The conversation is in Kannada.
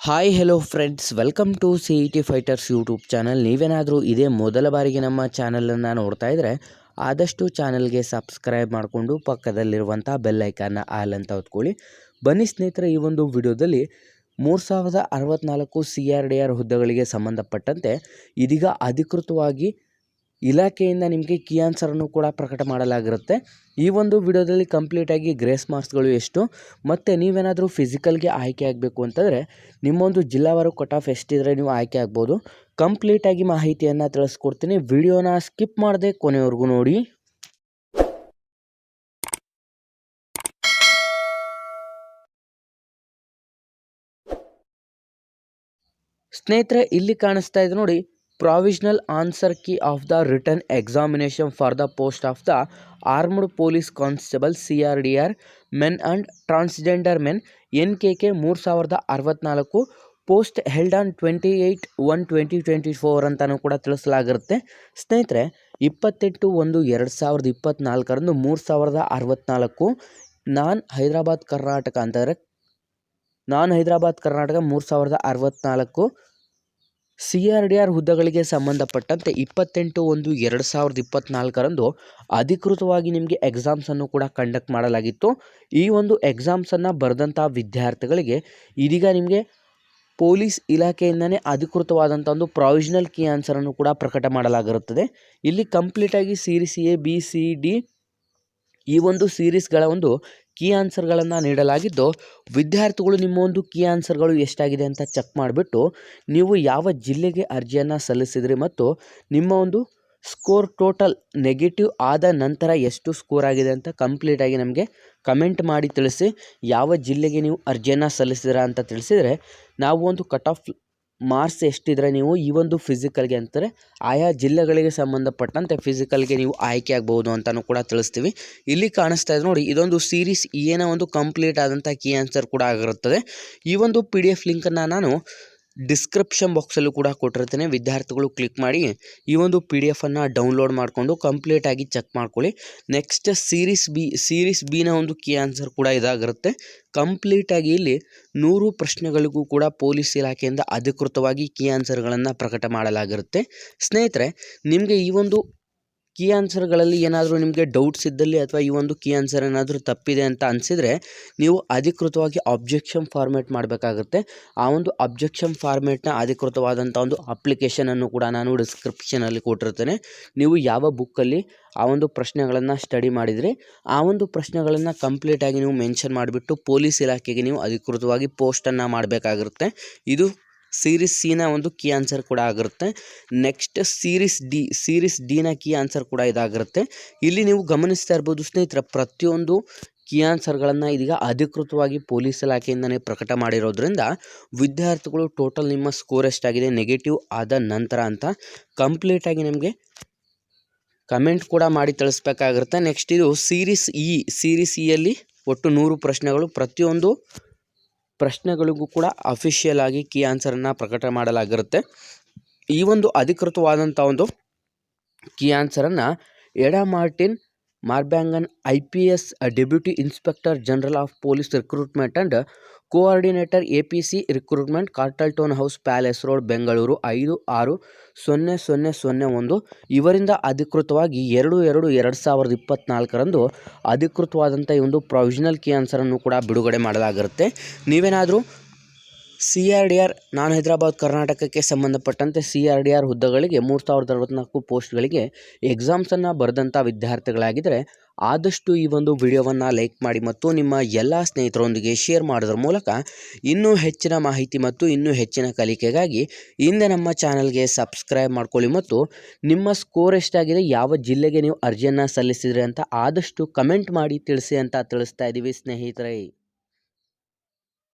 Hi hello friends welcome to C E T fighters YouTube channel ನೀವೇನಾದರೂ ಇದೇ ಮೊದಲ ಬಾರಿಗೆ ನಮ್ಮ ಚಾನಲನ್ನು ನೋಡ್ತಾ ಇದ್ದರೆ ಆದಷ್ಟು ಚಾನಲ್ಗೆ ಸಬ್ಸ್ಕ್ರೈಬ್ ಮಾಡಿಕೊಂಡು ಪಕ್ಕದಲ್ಲಿರುವಂಥ ಬೆಲ್ ಐಕಾನ್ನ ಆಲ್ ಅಂತ ಹೊತ್ಕೊಳ್ಳಿ. ಬನ್ನಿ ಸ್ನೇಹಿತರೆ, ಈ ಒಂದು ವಿಡಿಯೋದಲ್ಲಿ ಮೂರು ಸಾವಿರದ ಅರವತ್ತ್ನಾಲ್ಕು ಸಿ ಆರ್ ಡಿ ಆರ್ ಹುದ್ದೆಗಳಿಗೆ ಸಂಬಂಧಪಟ್ಟಂತೆ ಇದೀಗ ಅಧಿಕೃತವಾಗಿ ಇಲಾಖೆಯಿಂದ ನಿಮಗೆ ಕೀ ಆನ್ಸರನ್ನು ಕೂಡ ಪ್ರಕಟ ಮಾಡಲಾಗಿರುತ್ತೆ. ಈ ಒಂದು ವಿಡಿಯೋದಲ್ಲಿ ಕಂಪ್ಲೀಟಾಗಿ ಗ್ರೇಸ್ ಮಾರ್ಕ್ಸ್ಗಳು ಎಷ್ಟು, ಮತ್ತು ನೀವೇನಾದರೂ ಫಿಸಿಕಲ್ಗೆ ಆಯ್ಕೆ ಆಗಬೇಕು ಅಂತಂದರೆ ನಿಮ್ಮೊಂದು ಜಿಲ್ಲಾವಾರು ಕಟ್ ಆಫ್ ಎಷ್ಟಿದ್ರೆ ನೀವು ಆಯ್ಕೆ ಆಗ್ಬೋದು. ಕಂಪ್ಲೀಟಾಗಿ ಮಾಹಿತಿಯನ್ನು ತಿಳಿಸ್ಕೊಡ್ತೀನಿ. ವಿಡಿಯೋನ ಸ್ಕಿಪ್ ಮಾಡದೆ ಕೊನೆಯವರೆಗೂ ನೋಡಿ. ಸ್ನೇಹಿತರೆ, ಇಲ್ಲಿ ಕಾಣಿಸ್ತಾ ಇದೆ ನೋಡಿ provisional answer key of the written examination for the post of the armed police constable C R D R men and transgender men N K K ಮೂರು ಸಾವಿರದ ಅರವತ್ತ್ನಾಲ್ಕು post held on twenty eight one twenty twenty four ಅಂತಲೂ ಕೂಡ ತಿಳಿಸಲಾಗಿರುತ್ತೆ. ಸ್ನೇಹಿತರೆ, ಇಪ್ಪತ್ತೆಂಟು ಒಂದು ಎರಡು ಸಾವಿರದ ಇಪ್ಪತ್ತ್ನಾಲ್ಕರಂದು ಮೂರು ಸಾವಿರದ ಅರವತ್ತ್ನಾಲ್ಕು ನಾನ್ ಹೈದರಾಬಾದ್ ಕರ್ನಾಟಕ ಅಂತಂದರೆ ನಾನ್ ಹೈದರಾಬಾದ್ ಕರ್ನಾಟಕ ಮೂರು ಸಾವಿರದ ಅರವತ್ತ್ನಾಲ್ಕು ಸಿ ಆರ್ ಡಿ ಆರ್ ಹುದ್ದೆಗಳಿಗೆ ಸಂಬಂಧಪಟ್ಟಂತೆ ಇಪ್ಪತ್ತೆಂಟು ಒಂದು ಎರಡು ಸಾವಿರದ ಇಪ್ಪತ್ತ್ನಾಲ್ಕರಂದು ಅಧಿಕೃತವಾಗಿ ನಿಮಗೆ ಎಕ್ಸಾಮ್ಸನ್ನು ಕೂಡ ಕಂಡಕ್ಟ್ ಮಾಡಲಾಗಿತ್ತು. ಈ ಒಂದು ಎಕ್ಸಾಮ್ಸನ್ನು ಬರೆದಂಥ ವಿದ್ಯಾರ್ಥಿಗಳಿಗೆ ಇದೀಗ ನಿಮಗೆ ಪೊಲೀಸ್ ಇಲಾಖೆಯಿಂದನೇ ಅಧಿಕೃತವಾದಂಥ ಒಂದು ಪ್ರಾವಿಷನಲ್ ಕೀ ಆನ್ಸರನ್ನು ಕೂಡ ಪ್ರಕಟ ಮಾಡಲಾಗಿರುತ್ತದೆ. ಇಲ್ಲಿ ಕಂಪ್ಲೀಟಾಗಿ series A B C D ಈ ಒಂದು ಸೀರೀಸ್ಗಳ ಒಂದು ಕೀ ಆನ್ಸರ್ಗಳನ್ನು ನೀಡಲಾಗಿದ್ದು, ವಿದ್ಯಾರ್ಥಿಗಳು ನಿಮ್ಮ ಒಂದು ಕೀ ಆನ್ಸರ್ಗಳು ಎಷ್ಟಾಗಿದೆ ಅಂತ ಚೆಕ್ ಮಾಡಿಬಿಟ್ಟು, ನೀವು ಯಾವ ಜಿಲ್ಲೆಗೆ ಅರ್ಜಿಯನ್ನು ಸಲ್ಲಿಸಿದ್ರಿ ಮತ್ತು ನಿಮ್ಮ ಒಂದು ಸ್ಕೋರ್ ಟೋಟಲ್ ನೆಗೆಟಿವ್ ಆದ ನಂತರ ಎಷ್ಟು ಸ್ಕೋರ್ ಆಗಿದೆ ಅಂತ ಕಂಪ್ಲೀಟಾಗಿ ನಮಗೆ ಕಮೆಂಟ್ ಮಾಡಿ ತಿಳಿಸಿ, ಯಾವ ಜಿಲ್ಲೆಗೆ ನೀವು ಅರ್ಜಿಯನ್ನು ಸಲ್ಲಿಸಿದಿರಾ ಅಂತ ತಿಳಿಸಿದರೆ, ನಾವು ಒಂದು ಕಟ್ ಆಫ್ ಮಾರ್ಕ್ಸ್ ಎಷ್ಟಿದ್ರೆ ನೀವು ಈ ಒಂದು ಫಿಸಿಕಲ್ಗೆ ಅಂತಾರೆ, ಆಯಾ ಜಿಲ್ಲೆಗಳಿಗೆ ಸಂಬಂಧಪಟ್ಟಂತೆ ಫಿಸಿಕಲ್ಗೆ ನೀವು ಆಯ್ಕೆ ಆಗ್ಬೋದು ಅಂತಲೂ ಕೂಡ ತಿಳಿಸ್ತೀವಿ. ಇಲ್ಲಿ ಕಾಣಿಸ್ತಾ ಇದೆ ನೋಡಿ, ಇದೊಂದು ಸೀರೀಸ್ ಏನೋ ಒಂದು ಕಂಪ್ಲೀಟ್ ಆದಂಥ ಕೀ ಆನ್ಸರ್ ಕೂಡ ಆಗಿರುತ್ತದೆ. ಈ ಒಂದು ಪಿ ಡಿ ಎಫ್ ಲಿಂಕನ್ನು ನಾನು ಡಿಸ್ಕ್ರಿಪ್ಷನ್ ಬಾಕ್ಸಲ್ಲೂ ಕೂಡ ಕೊಟ್ಟಿರ್ತೇನೆ. ವಿದ್ಯಾರ್ಥಿಗಳು ಕ್ಲಿಕ್ ಮಾಡಿ ಈ ಒಂದು ಪಿ ಡಿ ಎಫನ್ನು ಡೌನ್ಲೋಡ್ ಮಾಡಿಕೊಂಡು ಕಂಪ್ಲೀಟಾಗಿ ಚೆಕ್ ಮಾಡ್ಕೊಳ್ಳಿ. ನೆಕ್ಸ್ಟ್ ಸೀರೀಸ್ ಬಿ ಸೀರೀಸ್ ಬಿನ ಒಂದು ಕೀ ಆನ್ಸರ್ ಕೂಡ ಇದಾಗಿರುತ್ತೆ. ಕಂಪ್ಲೀಟಾಗಿ ಇಲ್ಲಿ ನೂರು ಪ್ರಶ್ನೆಗಳಿಗೂ ಕೂಡ ಪೊಲೀಸ್ ಇಲಾಖೆಯಿಂದ ಅಧಿಕೃತವಾಗಿ ಕೀ ಆನ್ಸರ್ಗಳನ್ನು ಪ್ರಕಟ ಮಾಡಲಾಗಿರುತ್ತೆ. ಸ್ನೇಹಿತರೆ, ನಿಮಗೆ ಈ ಒಂದು ಕೀ ಆನ್ಸರ್ಗಳಲ್ಲಿ ಏನಾದರೂ ನಿಮಗೆ ಡೌಟ್ಸ್ ಇದ್ದಲ್ಲಿ ಅಥವಾ ಈ ಒಂದು ಕೀ ಆನ್ಸರ್ ಏನಾದರೂ ತಪ್ಪಿದೆ ಅಂತ ಅನಿಸಿದರೆ ನೀವು ಅಧಿಕೃತವಾಗಿ ಅಬ್ಜೆಕ್ಷನ್ ಫಾರ್ಮೇಟ್ ಮಾಡಬೇಕಾಗುತ್ತೆ. ಆ ಒಂದು ಅಬ್ಜೆಕ್ಷನ್ ಫಾರ್ಮೇಟ್ನ ಅಧಿಕೃತವಾದಂಥ ಒಂದು ಅಪ್ಲಿಕೇಶನನ್ನು ಕೂಡ ನಾನು ಡಿಸ್ಕ್ರಿಪ್ಷನಲ್ಲಿ ಕೊಟ್ಟಿರ್ತೇನೆ. ನೀವು ಯಾವ ಬುಕ್ಕಲ್ಲಿ ಆ ಒಂದು ಪ್ರಶ್ನೆಗಳನ್ನು ಸ್ಟಡಿ ಮಾಡಿದರೆ, ಆ ಒಂದು ಪ್ರಶ್ನೆಗಳನ್ನು ಕಂಪ್ಲೀಟಾಗಿ ನೀವು ಮೆನ್ಷನ್ ಮಾಡಿಬಿಟ್ಟು ಪೊಲೀಸ್ ಇಲಾಖೆಗೆ ನೀವು ಅಧಿಕೃತವಾಗಿ ಪೋಸ್ಟನ್ನು ಮಾಡಬೇಕಾಗಿರುತ್ತೆ. ಇದು ಸೀರೀಸ್ ಸಿನ ಒಂದು ಕೀ ಆನ್ಸರ್ ಕೂಡ ಆಗಿರುತ್ತೆ. ನೆಕ್ಸ್ಟ್ ಸೀರೀಸ್ ಡಿ ಸೀರೀಸ್ ಡಿನ ಕೀ ಆನ್ಸರ್ ಕೂಡ ಇದಾಗಿರುತ್ತೆ. ಇಲ್ಲಿ ನೀವು ಗಮನಿಸ್ತಾ ಇರ್ಬೋದು ಸ್ನೇಹಿತರೆ, ಪ್ರತಿಯೊಂದು ಕೀ ಆನ್ಸರ್ಗಳನ್ನು ಇದೀಗ ಅಧಿಕೃತವಾಗಿ ಪೊಲೀಸ್ ಇಲಾಖೆಯಿಂದನೇ ಪ್ರಕಟ ಮಾಡಿರೋದ್ರಿಂದ ವಿದ್ಯಾರ್ಥಿಗಳು ಟೋಟಲ್ ನಿಮ್ಮ ಸ್ಕೋರ್ ಎಷ್ಟಾಗಿದೆ ನೆಗೆಟಿವ್ ಆದ ನಂತರ ಅಂತ ಕಂಪ್ಲೀಟಾಗಿ ನಿಮಗೆ ಕಮೆಂಟ್ ಕೂಡ ಮಾಡಿ ತಿಳಿಸ್ಬೇಕಾಗಿರುತ್ತೆ. ನೆಕ್ಸ್ಟ್ ಇದು ಸೀರೀಸ್ ಇ ಸೀರೀಸ್ ಇಯಲ್ಲಿ ಒಟ್ಟು ನೂರು ಪ್ರಶ್ನೆಗಳು. ಪ್ರತಿಯೊಂದು ಪ್ರಶ್ನೆಗಳಿಗೂ ಕೂಡ ಅಫಿಷಿಯಲ್ ಆಗಿ ಕೀ ಆನ್ಸರನ್ನು ಪ್ರಕಟ ಮಾಡಲಾಗಿರುತ್ತೆ. ಈ ಒಂದು ಅಧಿಕೃತವಾದಂಥ ಒಂದು key ಆನ್ಸರನ್ನು Eda Martin Marbaniang I P S deputy inspector general of police recruitment and coordinator A P C recruitment Carlton House Palace Road, Bengaluru, ಐದು ಆರು ಸೊನ್ನೆ ಸೊನ್ನೆ ಸೊನ್ನೆ ಒಂದು. ಇವರಿಂದ ಅಧಿಕೃತವಾಗಿ ಎರಡು ಎರಡು ಎರಡು ಸಾವಿರದ ಇಪ್ಪತ್ತ್ನಾಲ್ಕರಂದು ಅಧಿಕೃತವಾದಂಥ ಈ ಒಂದು ಪ್ರೊವಿಷನಲ್ ಕೀ ಆನ್ಸರನ್ನು ಕೂಡ ಬಿಡುಗಡೆ ಮಾಡಲಾಗಿರುತ್ತೆ. ನೀವೇನಾದರೂ C R D R non Hyderabad, ಕರ್ನಾಟಕಕ್ಕೆ ಸಂಬಂಧಪಟ್ಟಂತೆ ಸಿ ಆರ್ ಡಿ ಆರ್ ಹುದ್ದೆಗಳಿಗೆ ಮೂರು ಸಾವಿರದ ಅರವತ್ತ್ನಾಲ್ಕು ಪೋಸ್ಟ್ಗಳಿಗೆ ಎಕ್ಸಾಮ್ಸನ್ನು ಬರೆದಂಥ ವಿದ್ಯಾರ್ಥಿಗಳಾಗಿದ್ದರೆ ಆದಷ್ಟು ಈ ಒಂದು ವಿಡಿಯೋವನ್ನು ಲೈಕ್ ಮಾಡಿ ಮತ್ತು ನಿಮ್ಮ ಎಲ್ಲ ಸ್ನೇಹಿತರೊಂದಿಗೆ ಶೇರ್ ಮಾಡೋದ್ರ ಮೂಲಕ ಇನ್ನೂ ಹೆಚ್ಚಿನ ಮಾಹಿತಿ ಮತ್ತು ಇನ್ನೂ ಹೆಚ್ಚಿನ ಕಲಿಕೆಗಾಗಿ ಹಿಂದೆ ನಮ್ಮ ಚಾನಲ್ಗೆ ಸಬ್ಸ್ಕ್ರೈಬ್ ಮಾಡ್ಕೊಳ್ಳಿ ಮತ್ತು ನಿಮ್ಮ ಸ್ಕೋರ್ ಎಷ್ಟಾಗಿದೆ, ಯಾವ ಜಿಲ್ಲೆಗೆ ನೀವು ಅರ್ಜಿಯನ್ನು ಸಲ್ಲಿಸಿದ್ರಿ ಅಂತ ಆದಷ್ಟು ಕಮೆಂಟ್ ಮಾಡಿ ತಿಳಿಸಿ ಅಂತ ತಿಳಿಸ್ತಾ ಇದ್ದೀವಿ ಸ್ನೇಹಿತರೆ.